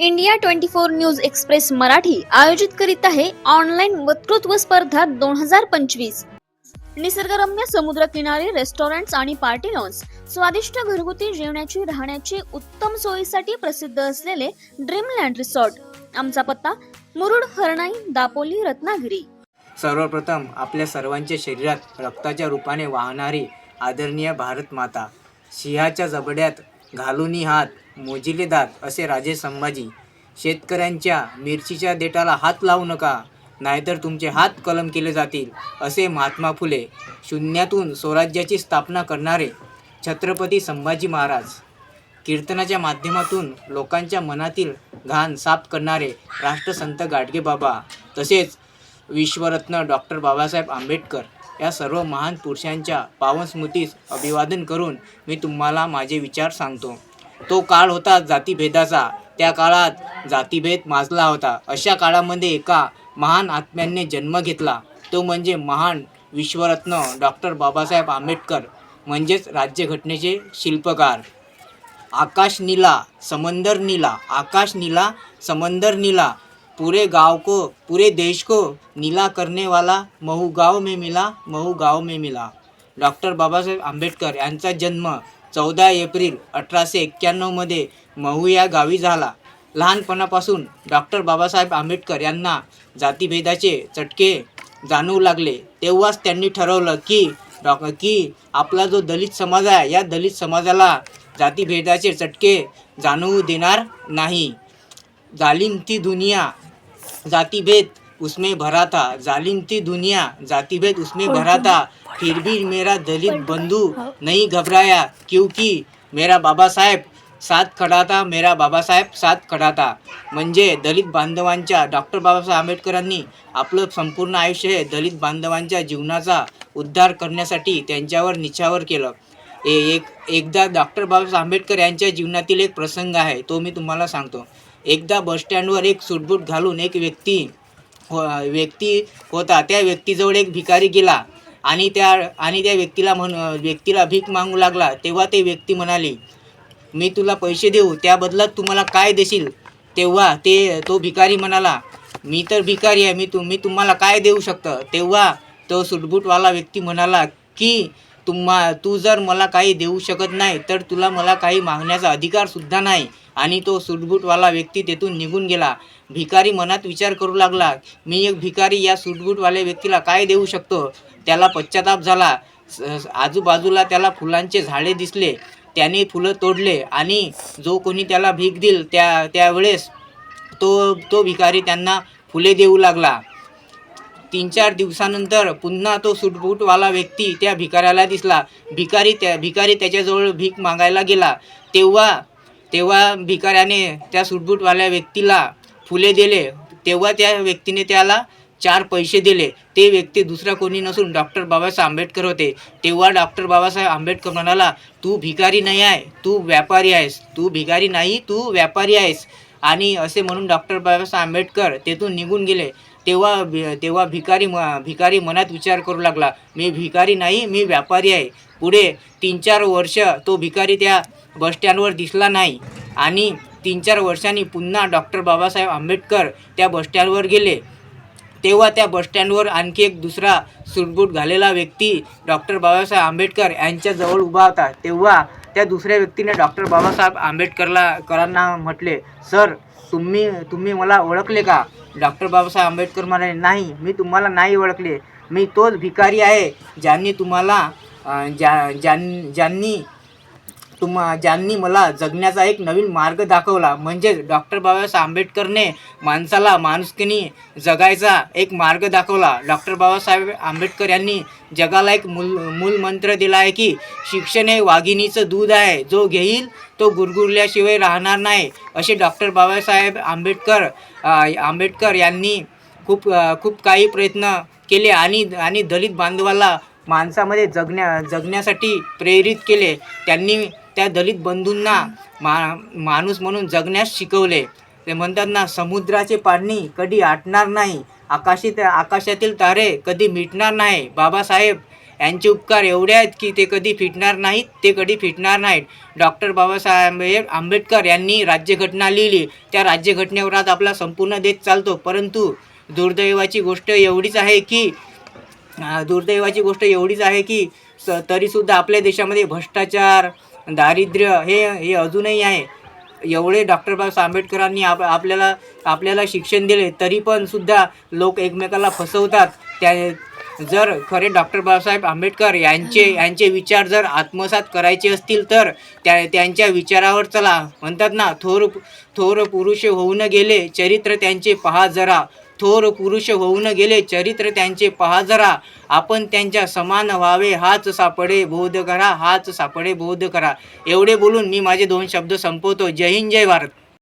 India twenty four news express Marathi आयोजित करीत आहे ऑनलाईन वक्तृत्व स्पर्धा दोन हजार पंचवीस. निसर्गरम्य समुद्र किनारे रेस्टॉरंट्स आणि पार्टी लॉन्स स्वादिष्ट घरगुती जेवणाची राहण्याची उत्तम सोयीसाठी प्रसिद्ध असलेले ड्रीमलँड रिसॉर्ट आमचा पत्ता मुरुड हरणाई दापोली रत्नागिरी. सर्वप्रथम आपल्या सर्वांच्या शरीरात रक्ताच्या रूपाने वाहणारी आदरणीय भारत माता सिंहाच्या जबड्यात घालूनी हात मोजिले दात असे राजे संभाजी शेतकऱ्यांच्या मिरचीच्या देठाला हात लावू नका नाहीतर तुमचे हात कलम केले जातील असे महात्मा फुले शून्यातून स्वराज्याची स्थापना करणारे छत्रपती संभाजी महाराज. कीर्तनाच्या माध्यमातून लोकांच्या मनातील घाण साफ करणारे राष्ट्रसंत गाडगेबाबा तसेच विश्वरत्न डॉक्टर बाबासाहेब आंबेडकर या सर्व महान पुरुषांच्या पावन स्मृतीस अभिवादन करून मी तुम्हाला माझे विचार सांगतो. तो काळ होता जातीभेदाचा. त्या काळात जातीभेद माजला होता. अशा काळामध्ये एका महान आत्म्याने जन्म घेतला. तो म्हणजे महान विश्वरत्न डॉक्टर बाबासाहेब आंबेडकर म्हणजेच राज्यघटनेचे शिल्पकार. आकाश नीला समंदर नीला आकाश नीला समंदर नीला पूरे गांव को पूरे देश को नीला करने वाला महू गांव में मिला महू गाव में मिला। डॉक्टर बाबासाहेब आंबेडकर यांचा जन्म चौदा एप्रिल अठराशे एक्क्याण्णवमध्ये महू या गावी झाला. लहानपणापासून डॉक्टर बाबासाहेब आंबेडकर यांना जातीभेदाचे चटके जाणवू लागले. तेव्हाच त्यांनी ठरवलं की डॉ की आपला जो दलित समाज आहे या दलित समाजाला जातीभेदाचे चटके जाणवू देणार नाही. जालिम ती दुनिया जातिभेद उसमें भरा था जालिम ती दुनिया जातिभेद उसमें भरा था फिर भी मेरा दलित बंधु नहीं घबराया क्योंकि मेरा बाबा साहेब साथ खडा था मेरा बाबासाहेब साथ खडा था म्हणजे दलित बांधवांच्या डॉक्टर बाबासाहेब आंबेडकरांनी आपलं संपूर्ण आयुष्य हे दलित बांधवांच्या जीवनाचा उद्धार करण्यासाठी त्यांच्यावर निछावर केलं. ए एक एकदा डॉक्टर बाबासाहेब आंबेडकर यांच्या जीवनातील एक प्रसंग आहे तो मी तुम्हाला सांगतो. एकदा बसस्टँडवर एक सुटबूट घालून एक व्यक्ती हो व्यक्ती होता. त्या व्यक्तीजवळ एक भिकारी गेला आणि त्या आणि त्या व्यक्तीला म्हण व्यक्तीला भीक मागू लागला. तेव्हा ते व्यक्ती म्हणाली मी तुला पैसे देऊ त्या बदल्यात काय देशील? तेव्हा ते तो भिकारी म्हणाला मी तर भिकारी आहे मी तू मी तुम्हाला काय देऊ शकतं? तेव्हा तो सुटबूटवाला व्यक्ती म्हणाला की तुम्हा तू जर मला काही देऊ शकत नाही तर तुला मला काही मागण्याचा अधिकारसुद्धा नाही. आणि तो सुटबूटवाला व्यक्ती तेथून निघून गेला. भिकारी मनात विचार करू लागला मी एक भिकारी या सुटबूटवाल्या व्यक्तीला काय देऊ शकतो? त्याला पश्चाताप झाला. स- आजूबाजूला त्याला फुलांचे झाडे दिसले. त्याने फुलं तोडले आणि जो कोणी त्याला भीक दिल त्या त्यावेळेस तो तो भिकारी त्यांना फुले देऊ लागला. तीन चार दिवसानंतर पुन्हा तो सुटबूटवाला व्यक्ती त्या भिकाऱ्याला दिसला. भिकारी त्या भिकारी त्याच्याजवळ भीक मागायला गेला. तेव्हा तेव्हा भिकाऱ्याने त्या सुटबूटवाल्या व्यक्तीला फुले दिले. तेव्हा त्या व्यक्तीने त्याला चार पैसे दिले. ते व्यक्ती दुसरा कोणी नसून डॉक्टर बाबासाहेब आंबेडकर होते. तेव्हा डॉक्टर बाबासाहेब आंबेडकर म्हणाला तू भिकारी नाही आहे तू व्यापारी आहेस. तू भिकारी नाही तू व्यापारी आहेस. आणि असे म्हणून डॉक्टर बाबासाहेब आंबेडकर तेथून निघून गेले. तेव्हा भि- तेव्हा भिकारी म भिकारी मनात विचार करू लागला मी भिकारी नाही मी व्यापारी आहे. पुढे तीन चार वर्ष तो भिकारी त्या बसस्टँडवर दिसला नाही आणि तीन चार वर्षांनी पुन्हा डॉक्टर बाबासाहेब आंबेडकर त्या बसस्टँडवर गेले. तेव्हा त्या बसस्टँडवर आणखी एक दुसरा सुटबूट घालेला व्यक्ती डॉक्टर बाबासाहेब आंबेडकर यांच्याजवळ उभा होता. तेव्हा त्या दुसऱ्या व्यक्तीने डॉक्टर बाबासाहेब आंबेडकरला करांना म्हटले सर तुम्ही तुम्ही मला ओळखले का? डॉक्टर बाबासाहेब आंबेडकर म्हणाले नाही मी तुम्हाला नाही ओळखले. मी तोच भिकारी आहे ज्यांनी तुम्हाला ज्या ज्यां ज्यांनी तुम्हा ज्यांनी मला जगण्याचा एक नवीन मार्ग दाखवला म्हणजेच डॉक्टर बाबासाहेब आंबेडकरने माणसाला माणुसकीने जगायचा एक मार्ग दाखवला. डॉक्टर बाबासाहेब आंबेडकर यांनी जगाला एक मूल मूलमंत्र दिला आहे की शिक्षण हे वाघिणीचं दूध आहे. जो घेईल तो गुरगुरल्याशिवाय राहणार नाही. असे डॉक्टर बाबासाहेब आंबेडकर आंबेडकर यांनी खूप खूप काही प्रयत्न केले आणि आणि दलित बांधवाला माणसामध्ये जगण्या जगण्यासाठी प्रेरित केले. त्यांनी त्या दलित बंधूंना मा माणूस म्हणून जगण्यास शिकवले. ते म्हणतात ना समुद्राचे पाणी कधी आटणार नाही आकाशी आकाशातील तारे कधी मिटणार नाही. बाबासाहेब यांचे उपकार एवढे आहेत की ते कधी फिटणार नाहीत ते कधी फिटणार नाहीत. डॉक्टर बाबासाहेब आंबेडकर यांनी राज्यघटना लिहिली. त्या राज्यघटनेवर आज आपला संपूर्ण देश चालतो. परंतु दुर्दैवाची गोष्ट एवढीच आहे की दुर्दैवाची गोष्ट एवढीच आहे की स तरीसुद्धा आपल्या देशामध्ये भ्रष्टाचार दारिद्र्य हे हे अजूनही आहे. एवढे डॉक्टर बाबासाहेब आंबेडकरांनी आप आपल्याला आपल्याला शिक्षण दिले तरी पण सुद्धा लोक एकमेकाला फसवतात. त्या जर खरे डॉक्टर बाबासाहेब आंबेडकर यांचे यांचे विचार जर आत्मसात करायचे असतील तर त्या त्यांच्या विचारावर चला. म्हणतात ना थोर थोर पुरुष होऊन गेले चरित्र त्यांचे पहा जरा. थोर पुरुष होऊन गेले. चरित्र त्यांचे पहा जरा. आपण त्यांच्या समान व्हावे हाच सापडे बोध करा हाच सापडे बोध करा. एवढे बोलून मी माझे दोन शब्द संपवतो. जय हिंद जय भारत.